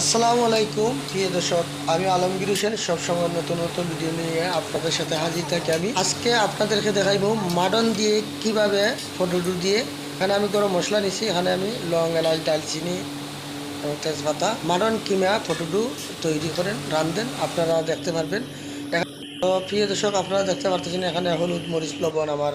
আসসালামু আলাইকুম, প্রিয় দর্শক, আমি আলমগীর হোসেন, সবসময় নতুন নতুন ভিডিও নিয়ে আপনাদের সাথে হাজির থাকি আমি। আজকে আপনাদেরকে দেখাইব মাডন দিয়ে কীভাবে ফটোটু দিয়ে, এখানে আমি গরম মশলা নিছি, এখানে আমি লং এলাচ ডালচিনি তেজপাতা। মাডন কিমা ফটোটু তৈরি করেন রান্ধেন আপনারা দেখতে পারবেন। তো প্রিয় দর্শক, আপনারা দেখতে পারতেছেন এখানে হলুদ মরিচ লবণ আমার।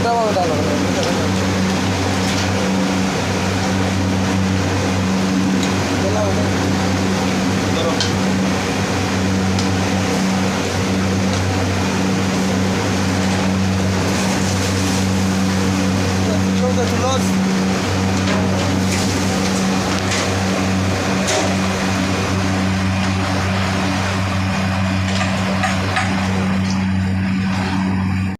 歌は歌うんだけど。Let's